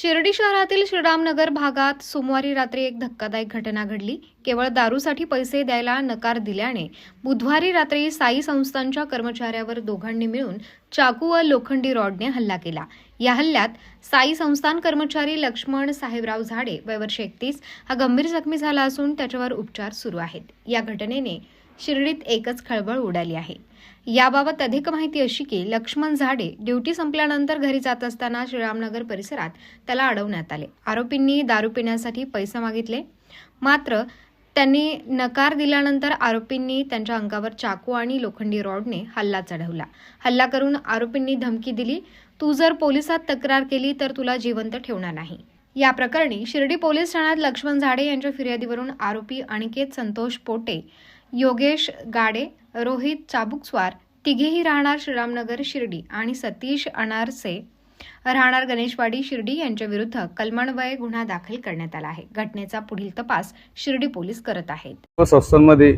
शिर्डी शहरातील श्रीरामनगर भागात सोमवारी रात्री एक धक्कादायक घटना घडली. केवळ दारूसाठी पैसे द्यायला नकार दिल्याने बुधवारी रात्री साई संस्थांच्या कर्मचाऱ्यावर दोघांनी मिळून चाकू व लोखंडी रॉडने हल्ला केला. या हल्ल्यात साई संस्थान कर्मचारी लक्ष्मण साहेबराव झाडे वय वर्ष एकतीस हा गंभीर जखमी झाला असून त्याच्यावर उपचार सुरू आहेत. या घटनेने शिर्डीत एकच खळबळ उडाली आहे. याबाबत अधिक माहिती अशी की लक्ष्मण झाडे ड्युटी संपल्यानंतर घरी जात असताना श्रीरामनगर परिसरात त्याला अडवण्यात आले. आरोपींनी दारू पिण्यासाठी पैसे मागितले. मात्र त्यांनी नकार दिल्यानंतर आरोपींनी त्यांच्या अंगावर चाकू आणि लोखंडी रॉडने हल्ला चढवला. हल्ला करून आरोपींनी धमकी दिली तू जर पोलिसात तक्रार केली तर तुला जिवंत ठेवणार नाही. या प्रकरणी शिर्डी पोलीस ठाण्यात लक्ष्मण झाडे यांच्या फिर्यादीवरून आरोपी अनिकेत संतोष पोटे योगेश गाडे रोहित चाबुकस्वार तिघेही राहणार श्रीरामनगर शिर्डी आणि सतीश अनारसे राहणार गणेशवाडी शिर्डी यांच्या विरुद्ध कलमणवय गुन्हा दाखल करण्यात आला आहे. घटनेचा पुढील तपास शिर्डी पोलीस करत आहेत. संस्थांमध्ये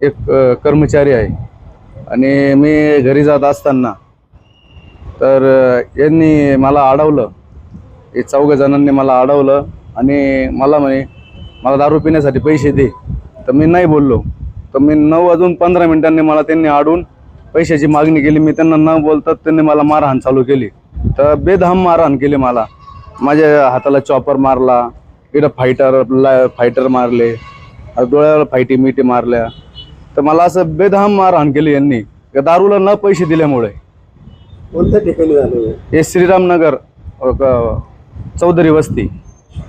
एक कर्मचारी आहे आणि मी घरी जात असताना तर यांनी मला अडवलं. हे चौघ जणांनी मला अडवलं आणि मला म्हणे मला दारू पिण्यासाठी पैसे दे. तर मी नाही बोललो. तर मी नऊ वाजून पंधरा मिनिटांनी मला त्यांनी अडून पैशाची मागणी केली. मी त्यांना न बोलतात त्यांनी मला मारहाण चालू केली. तर बेदहम मारहाण केली मला. माझ्या हाताला चॉपर मारला इकडं फायटर फायटर मारले डोळ्याला फायटी मिठी मारल्या. तर मला असं बेदहम मारहाण केली यांनी. दारूला न पैसे दिल्यामुळे. कोणत्या ठिकाणी झालं हे? श्रीरामनगर चौधरी वस्ती.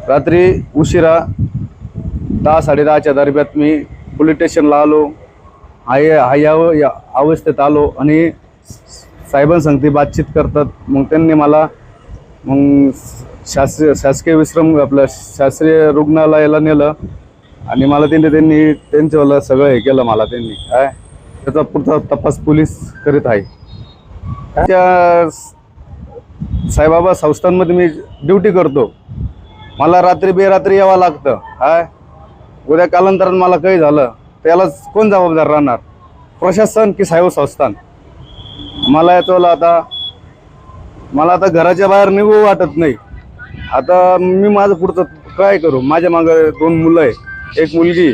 रात्री उशिरा दहा साडेदहाच्या दरम्यान मी पोलीस स्टेशनला आलो. हाय हाय या अवस्थेत आलो आणि साहेबांसंगती बातचीत करतात. मग त्यांनी मला मग शास्त्रीय शासकीय विश्रम आपलं शास्त्रीय रुग्णालयाला नेलं. आणि मला त्यांनी त्यांनी त्यांच्यावाला सगळं हे केलं मला त्यांनी. काय? त्याचा पुढचा तपास पोलीस करीत आहे. त्या साईबाबा संस्थांमध्ये मी ड्युटी करतो. मला रात्री बेरात्री यावं लागतं. काय? उद्या कालांतरानं मला काही झालं त्यालाच कोण जबाबदार राहणार? प्रशासन की साहेब संस्थान? मला याचं आता मला आता घराच्या बाहेर निघू वाटत नाही. आता मी माझं पुढचं काय करू? माझ्या मागं दोन मुलं आहे. एक मुलगी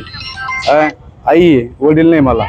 आई आहे, वडील नाही मला.